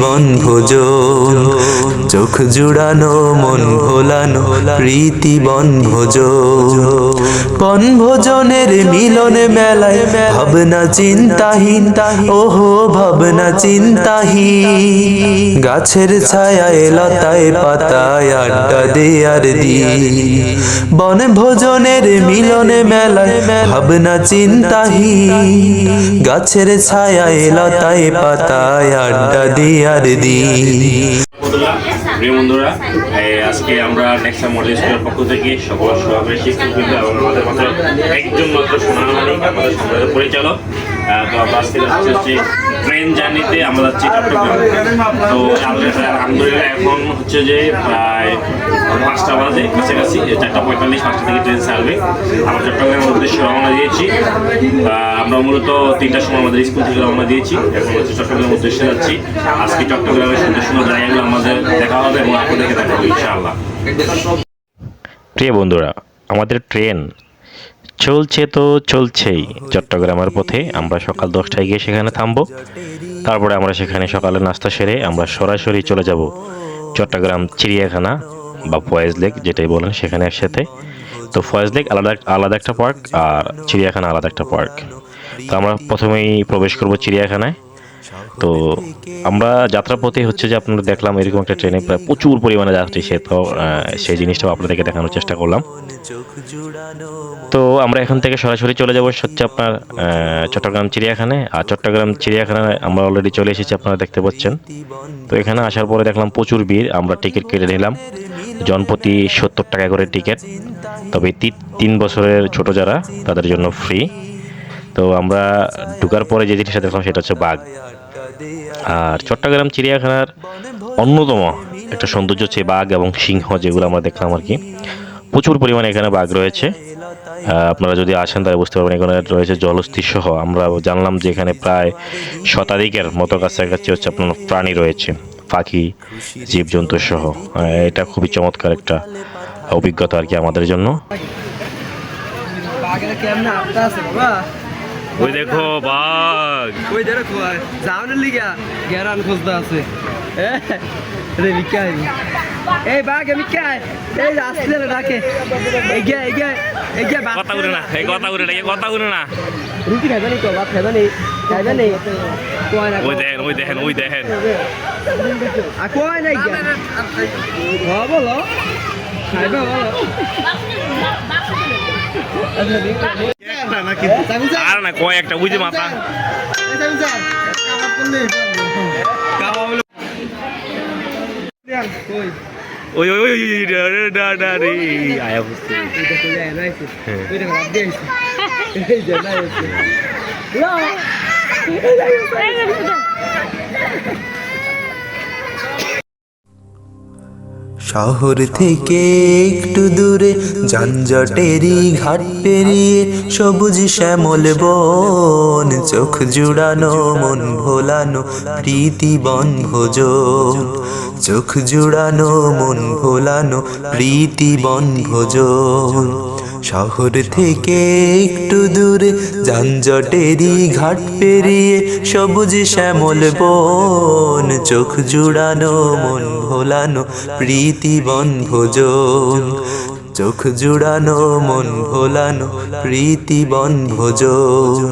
বন ভোজ চোখ জুড়ানো, মন ভোলানো, প্রীতি বন ভোজ বন ভোজনের মিলন মেলায় ভাবনা চিন্তাহীন, ওহো, ভাবনা চিন্তাহীন। গাছের ছায়ায়, লতায়, পাতায় আড্ডা দে আর দি বন ভোজনের মিলন মেলায় ভাবনা চিন্তাহীন। গাছের ছায়ায়, লতায়, পাতায় আড্ডা দে আর দি প্রিয় বন্ধুরা আজকে আমরা নেক্সট মডেল স্কুলের পক্ষ থেকে সকল সভাপতি শিক্ষকবৃন্দ এবং আমাদের মাত্র একজন মাত্র সোনামানিক আমাদের পরিচালক। আহ, তো আমরা আজকে হচ্ছে ট্রেন জার্নিতে আমরা যাচ্ছি তো আলহামদুলিল্লাহ এখন হচ্ছে যে প্রায় পাঁচটা বাজে, কাছাকাছি চারটা পঁয়তাল্লিশ, পাঁচটা থেকে ট্রেন ছাড়বে। আমরা চট্টগ্রামের উদ্দেশ্যে রওনা দিয়েছি। আমরা মূলত তিনটার সময় আমাদের স্কুল থেকে রওনা দিয়েছি। এখন হচ্ছে চট্টগ্রামের উদ্দেশ্যে যাচ্ছি। আজকে চট্টগ্রামের সুন্দর সুন্দর জায়গাগুলো আমাদের দেখা হবে এবং আপনাদেরকে দেখাবো, ইনশাআল্লাহ। প্রিয় বন্ধুরা, আমাদের ট্রেন চলছে তো চলছেই। চট্টগ্রামের পথে আমরা সকাল দশটায় গিয়ে সেখানে থামবো। তারপরে আমরা সেখানে সকালে নাস্তা সেরে আমরা সরাসরি চলে যাব চট্টগ্রাম চিড়িয়াখানা বা ফয়েজ লেক যেটাই বলেন সেখানে একসাথে। তো ফয়েজ লেক আলাদা আলাদা একটা পার্ক আর চিড়িয়াখানা আলাদা একটা পার্ক। তো আমরা প্রথমেই প্রবেশ করব চিড়িয়াখানায়। তো আমরা যাত্রাপথে হচ্ছে যে আপনারা দেখলাম এরকম একটা ট্রেনে প্রায় প্রচুর পরিমাণে যাত্রী সে তো সেই জিনিসটাও আপনাদেরকে দেখানোর চেষ্টা করলাম। তো আমরা এখান থেকে সরাসরি চলে যাব হচ্ছে আপনার চট্টগ্রাম চিড়িয়াখানায় আর চট্টগ্রাম চিড়িয়াখানায় আমরা অলরেডি চলে এসেছি, আপনারা দেখতে পাচ্ছেন। তো এখানে আসার পরে দেখলাম প্রচুর ভিড়, আমরা টিকিট কেটে নিলাম। জনপ্রতি সত্তর টাকা করে টিকিট তবে তিন বছরের ছোট যারা, তাদের জন্য ফ্রি তো আমরা ঢুকার পরে যে জিনিসটা দেখলাম সেটা হচ্ছে বাঘ। আর চট্টগ্রাম চিড়িয়াখানার অন্যতম একটা সৌন্দর্য হচ্ছে বাঘ এবং সিংহ যেগুলো আমরা দেখলাম আর কি। প্রচুর পরিমাণে এখানে বাঘ রয়েছে। আপনারা যদি আসেন তাহলে বুঝতে পারবেন এখানে রয়েছে জলস্থির সহ আমরা জানলাম যে এখানে প্রায় শতাধিকের মতো কাছাকাছি হচ্ছে আপনার প্রাণী রয়েছে, পাখি, জীবজন্তু সহ। এটা খুবই চমৎকার একটা অভিজ্ঞতা আর কি আমাদের জন্য। ওই দেখো বাঘ। ওই দেখো যাওনের লিগা গেরান খুঁজতে আছে। এ, রে বিকাই এই বাঘ আমি কাই এই আসলে ডাকে। এগিয়ে এগিয়ে এগিয়ে বাঘ। কথা উঠে না এই কথা উঠে না এই কথা উঠে না। রুটি খাইবে নি তো ভাত খাইবে নি খাইবে নি কয় না ওই দেখেন ওই দেখেন ওই দেখেন। আর কয় না গিয়া হ্যাঁ বলো খাইবে বলো আর না কয় একটা বুঝে মাথা ওই ওই ওই ওই, ডা ডা রে আয়া বুঝতে এটা তো যায় না এসে ওইটা বাদ দিয়ে এই যে না শহর থেকে একটু দূরে যানজটেরই ঘাট পেরিয়ে সবুজ শ্যামল বন, চোখ জুড়ানো, মন ভোলানো, প্রীতি বন ভোজ চোখ জুড়ানো, মন ভোলানো, প্রীতি বন ভোজ শহর থেকে একটু দূরে যানজটেরই ঘাট পেরিয়ে সবুজ শ্যামল বন, চোখ জুড়ানো, মন ভোলানো, প্রীতি বন ভোজন। চোখ জুড়ানো, মন ভোলানো, প্রীতি বন ভোজন।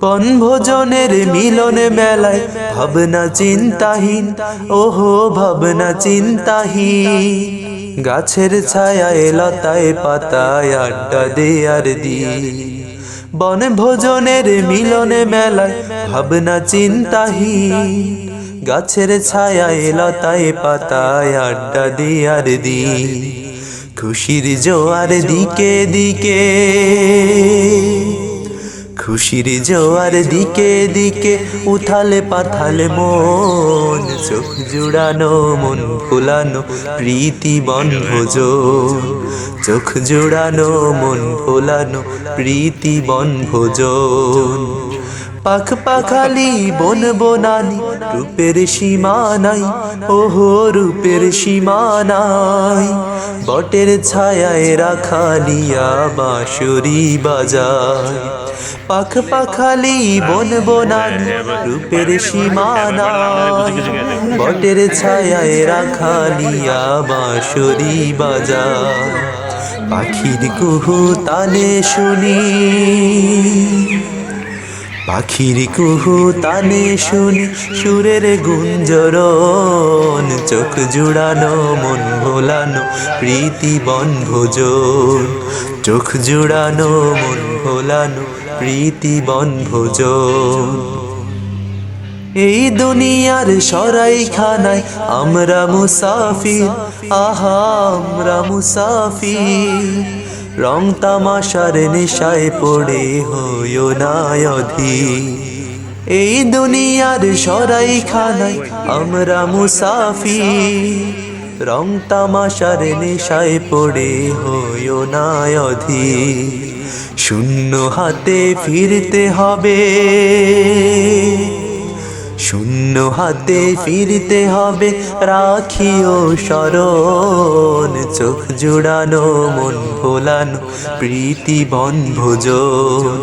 বন ভোজনের মিলন মেলায় ভাবনা চিন্তাহীন, ওহো ভাবনা চিন্তাহীন। গাছের ছায়ায় লতায় পাতায় আড্ডা দে আর দি বন ভোজনের মিলনে মেলায় ভাবনা চিন্তাহীন। গাছের ছায়ায় লতায় পাতায় আড্ডা দে আর দি খুশির জোয়ার দিকে দিকে খুশির জোয়ার দিকে দিকে উথালে পাথালে মন, চোখ জুড়ানো, মন ফুলানো প্রীতি বনভোজন। চোখ জুড়ানো, মন ফুলানো প্রীতি বনভোজন। পাখ পাখালি, বন বনানি, রূপের সীমা নাই, ওহো, রূপের সীমা নাই। বটের ছায়ায় রাখালিয়া বাঁশুরি বাজায়। পাখ পাখালি বন বনানি, রূপের সীমানা। বটের ছায়ায় রাখালিয়া বাঁশুরি বাজা পাখির কুহু তালে শুনি। পাখির কুহু তানে শুনি সুরের গুঞ্জরণ, চোখ জুড়ানো, মন ভোলানো, প্রীতি বনভোজন। চোখ জুড়ানো, মন ভোলানো, প্রীতি বনভোজন। এই দুনিয়ার সরাই খানায় আমরা মুসাফির, আহা, আমরা মুসাফির। রং তামাশার নেশায় পড়ে হইও না অধীর এই দুনিয়ার সরাই খানায় আমরা মুসাফি রং তামাশার নেশায় পড়ে হইও না অধীর শূন্য হাতে ফিরতে হবে। শূন্য হাতে ফিরতে হবে, রাখিও স্মরণ চোখ জুড়ানো, মন ভোলানো, প্রীতি বনভোজন।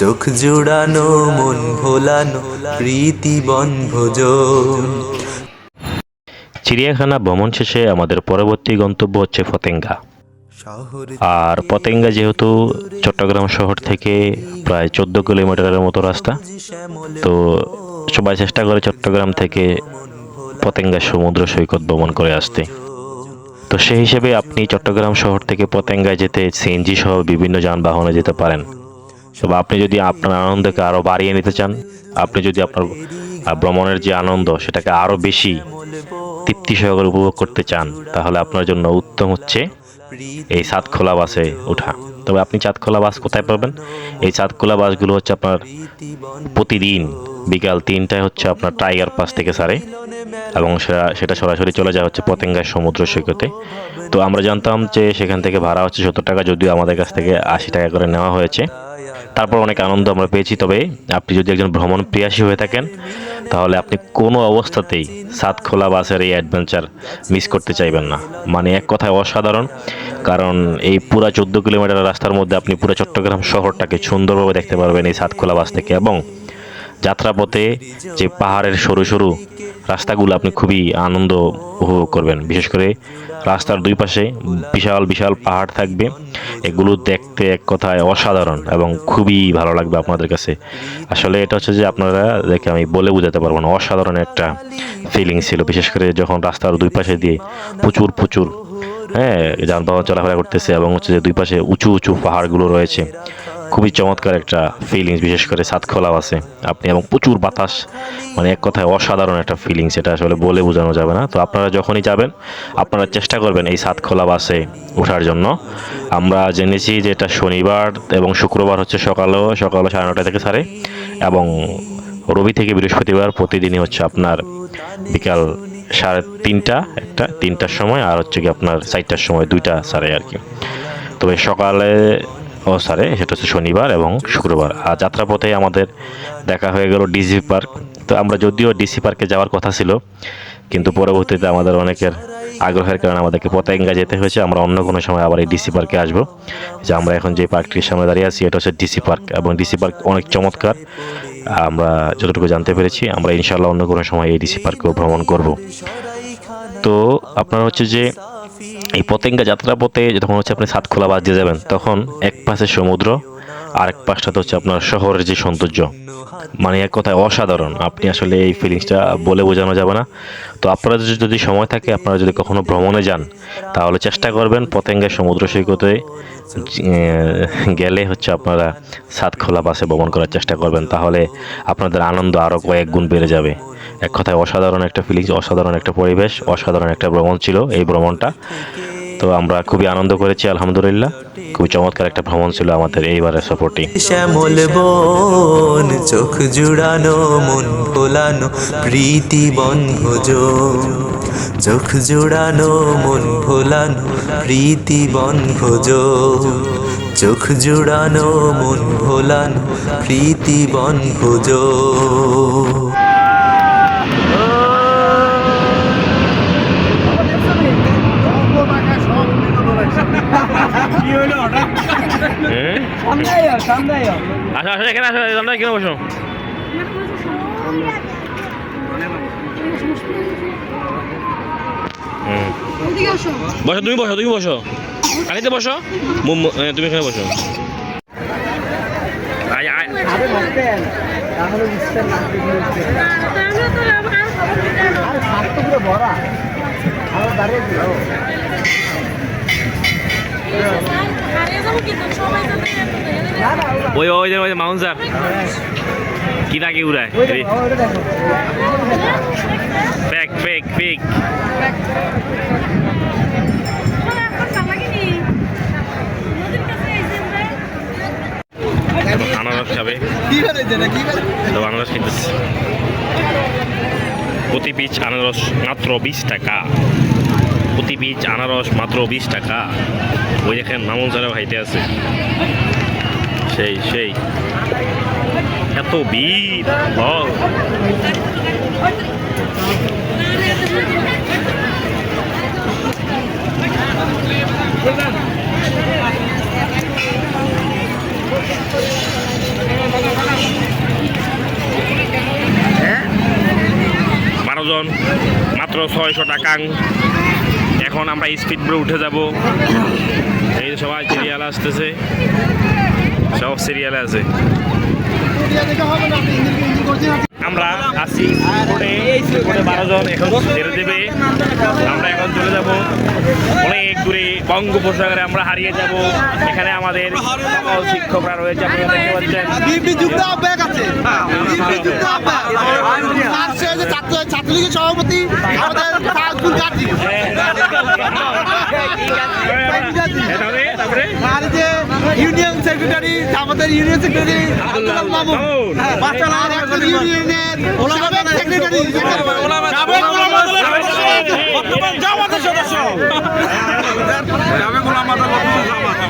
চোখ জুড়ানো, মন ভোলানো, প্রীতি বনভোজন। চিড়িয়াখানা ভ্রমণ শেষে আমাদের পরবর্তী গন্তব্য হচ্ছে ফতেঙ্গা। আর পতেঙ্গা যেহেতু চট্টগ্রাম শহর থেকে প্রায় চোদ্দ কিলোমিটারের মতো রাস্তা, তো সবাই চেষ্টা করে চট্টগ্রাম থেকে পতেঙ্গা সমুদ্র সৈকত ভ্রমণ করে আসতে। তো সেই হিসেবে আপনি চট্টগ্রাম শহর থেকে পতেঙ্গায় যেতে সিএনজি সহ বিভিন্ন যানবাহনে যেতে পারেন। তবে আপনি যদি আপনার আনন্দকে আরও বাড়িয়ে নিতে চান, আপনি যদি আপনার ভ্রমণের যে আনন্দ সেটাকে আরও বেশি তৃপ্তি সহকারে উপভোগ করতে চান, তাহলে আপনার জন্য উত্তম হচ্ছে এই সাতখোলা বাসে ওঠা। তবে আপনি চাঁদখোলা বাস কোথায় পাবেন? এই চাঁদখোলা বাসগুলো হচ্ছে আপনার প্রতিদিন বিকাল তিনটায় হচ্ছে আপনার টাইগার পাস থেকে সারে এবং সেটা সরাসরি চলে যায় হচ্ছে পতেঙ্গার সমুদ্র সৈকতে। তো আমরা জানতাম যে সেখান থেকে ভাড়া হচ্ছে সত্তর টাকা, যদিও আমাদের কাছ থেকে আশি টাকা করে নেওয়া হয়েছে। তারপর অনেক আনন্দ আমরা পেয়েছি। তবে আপনি যদি একজন ভ্রমণ প্রিয়াসী হয়ে থাকেন, তাহলে আপনি কোনো অবস্থাতেই সাতখোলা বাসের এই অ্যাডভেঞ্চার মিস করতে চাইবেন না। মানে এক কথায় অসাধারণ, কারণ এই পুরা চোদ্দ কিলোমিটার রাস্তার মধ্যে আপনি পুরো চট্টগ্রাম শহরটাকে সুন্দরভাবে দেখতে পারবেন এই সাতখোলা বাস থেকে। এবং যাত্রাপথে যে পাহাড়ের সরু সরু রাস্তাগুলো আপনি খুবই আনন্দ উপভোগ করবেন। বিশেষ করে রাস্তার দুই পাশে বিশাল বিশাল পাহাড় থাকবে। এগুলো দেখতে এক কথায় অসাধারণ এবং খুবই ভালো লাগবে আপনাদের কাছে। আসলে এটা হচ্ছে যে আপনারা দেখে আমি বলে বোঝাতে পারব না, অসাধারণ একটা ফিলিং ছিল। বিশেষ করে যখন রাস্তার দুই পাশে দিয়ে প্রচুর প্রচুর হ্যাঁ যানবাহন চলাফেরা করতেছে এবং হচ্ছে যে দুই পাশে উঁচু উঁচু পাহাড়গুলো রয়েছে। খুবই চমৎকার একটা ফিলিংস বিশেষ করে সাতখোলাও আছে। আপনি এবং প্রচুর বাতাস মানে এক কথায় অসাধারণ একটা ফিলিংস এটা আসলে বলে বোঝানো যাবে না। তো আপনারা যখনই যাবেন, আপনারা চেষ্টা করবেন এই সাতখোলা বাসে ওঠার জন্য। আমরা জেনেছি যে এটা শনিবার এবং শুক্রবার হচ্ছে সকালেও সকালে সাড়ে নটা থেকে সারে এবং রবি থেকে বৃহস্পতিবার প্রতিদিনই হচ্ছে আপনার বিকাল সাড়ে তিনটা একটা, তিনটার সময়, আর হচ্ছে কি আপনার চারটার সময় দুইটা সারে আর কি। তবে সকালে সারে সেটা হচ্ছে শনিবার এবং শুক্রবার। আর যাত্রাপথে আমাদের দেখা হয়ে গেল ডিসি পার্ক। তো আমরা যদিও ডিসি পার্কে যাওয়ার কথা ছিল, কিন্তু পরবর্তীতে আমাদের অনেকের আগ্রহের কারণে আমাদেরকে পতেঙ্গা যেতে হয়েছে। আমরা অন্য কোনো সময় আবার এই ডিসি পার্কে আসব। যে আমরা এখন যে পার্কটির সামনে দাঁড়িয়ে আছি, এটা হচ্ছে ডিসি পার্ক এবং ডিসি পার্ক অনেক চমৎকার। আমরা যতটুকু জানতে পেরেছি, আমরা ইনশাল্লাহ অন্য কোনো সময় এই ডিসি পার্কেও ভ্রমণ করব। তো আপনার হচ্ছে যে এই পতেঙ্গা যাত্রা পথে যখন হচ্ছে আপনি সাতখোলা বাস দিয়ে যাবেন, তখন এক পাশে সমুদ্র আর এক পাশটাতে হচ্ছে আপনার শহরের যে সৌন্দর্য। মানে এক কথায় অসাধারণ। আপনি আসলে এই ফিলিংসটা বলে বোঝানো যাবে না। তো আপনারা যদি- যদি সময় থাকে, আপনারা যদি কখনো ভ্রমণে যান, তাহলে চেষ্টা করবেন পতেঙ্গা সমুদ্র সৈকতে গেলে হচ্ছে আপনারা সাতখোলা বাসে ভ্রমণ করার চেষ্টা করবেন। তাহলে আপনাদের আনন্দ আরও কয়েক গুণ বেড়ে যাবে। এক কথায় অসাধারণ একটা ফিলিংস অসাধারণ একটা পরিবেশ, অসাধারণ একটা ভ্রমণ ছিল এই ভ্রমণটা। তো আমরা খুবই আনন্দ করেছি, আলহামদুলিল্লাহ। খুবই চমৎকার একটা ভ্রমণ ছিল আমাদের এইবারের সফরটি। শ্যামল বন, চোখ জুড়ানো, মন ভোলানো, প্রীতি বনভোজ। চোখ জুড়ানো, মন ভোলানো, প্রীতি বনভোজ। চোখ জুড়ানো, মন ভোলানো, প্রীতি বনভোজ হুম? সামনে আয় সামনে আয় আসো আসো এখানে আসো তোমরা এখানে বসো। বসো তুমি বসো তুমি বসো। কালিতে বসো। তুমি এখানে বসো। আরে ওই ওই যে ওই মাউন্ট স্যার কি নাকি উড়ায়? পেক পেক পেক আনারস খাবে। প্রতি পিচ আনারস মাত্র বিশ টাকা। প্রতি পিচ আনারস মাত্র বিশ টাকা। ওই দেখেন মামুন স্যারও খাইতে আছে। সেই সেই। এত ভিড় বারো জন, মাত্র ছয়শো টাকা। এখন আমরা স্পিড বোটে উঠে যাব। এই সবাই সিরিয়াল আসতেছে। সব সিরিয়ালে আছে। আমরা আসি বারো জন এখন ছেড়ে দেবে। আমরা এখন চলে যাব। অনেক দূরে বঙ্গোপসাগরে আমরা হারিয়ে যাব। এখানে আমাদের শিক্ষকরা রয়েছে আপনারা দেখতে পাচ্ছেন। বিএনপি যুক্ত আহ্বায়ক আছে। বিএনপি যুক্ত আহ্বায়ক। আর সে যে ছাত্র ছাত্রলীগের সভাপতি আমাদের তাজুল গাজী তারপরে তারপরে আর যে ইউনিয়ন সেক্রেটারি আমাদের ইউনিয়ন সেক্রেটারি আব্দুল মামুন। মামুন। একজন ইউনিয়নের সাবেক সেক্রেটারি।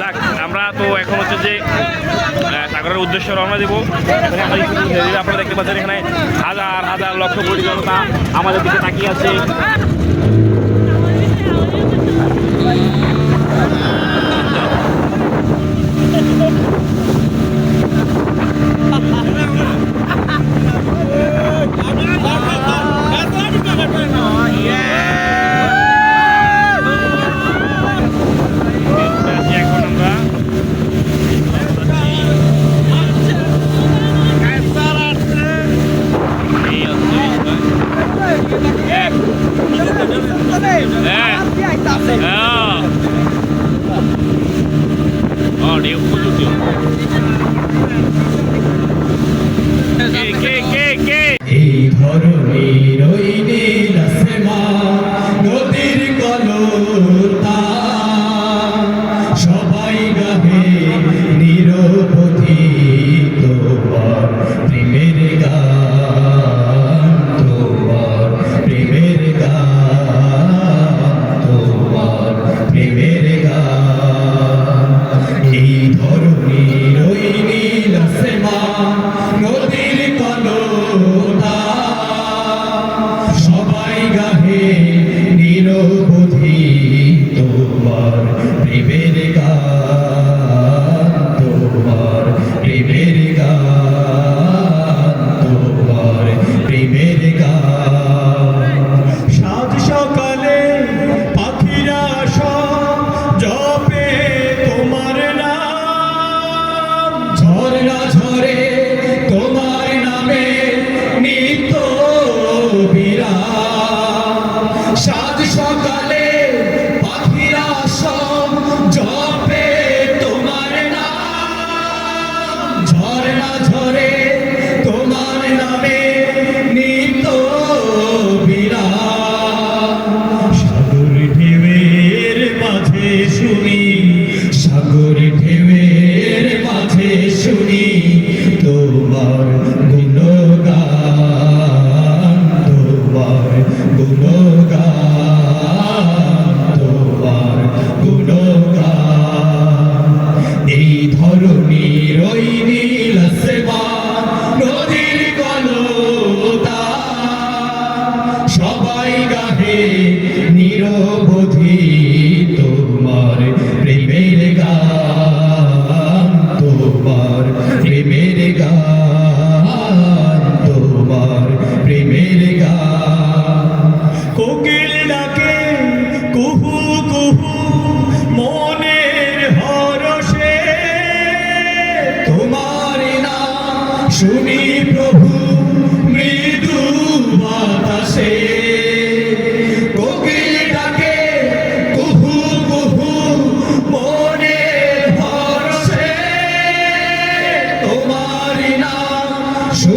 যাক আমরা তো এখন হচ্ছে যে সাগরের উদ্দেশ্যে রওনা দেবো। আপনারা দেখতে পাচ্ছেন এখানে হাজার হাজার লক্ষ কোটি জনতা আমাদের দিকে তাকিয়ে আছি এখন আমরা এই হচ্ছে বিষয়। হ্যাঁ হ্যাঁ ও ঢেউ প্রচুর ঢেউ। কে love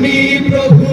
শুনি প্রভু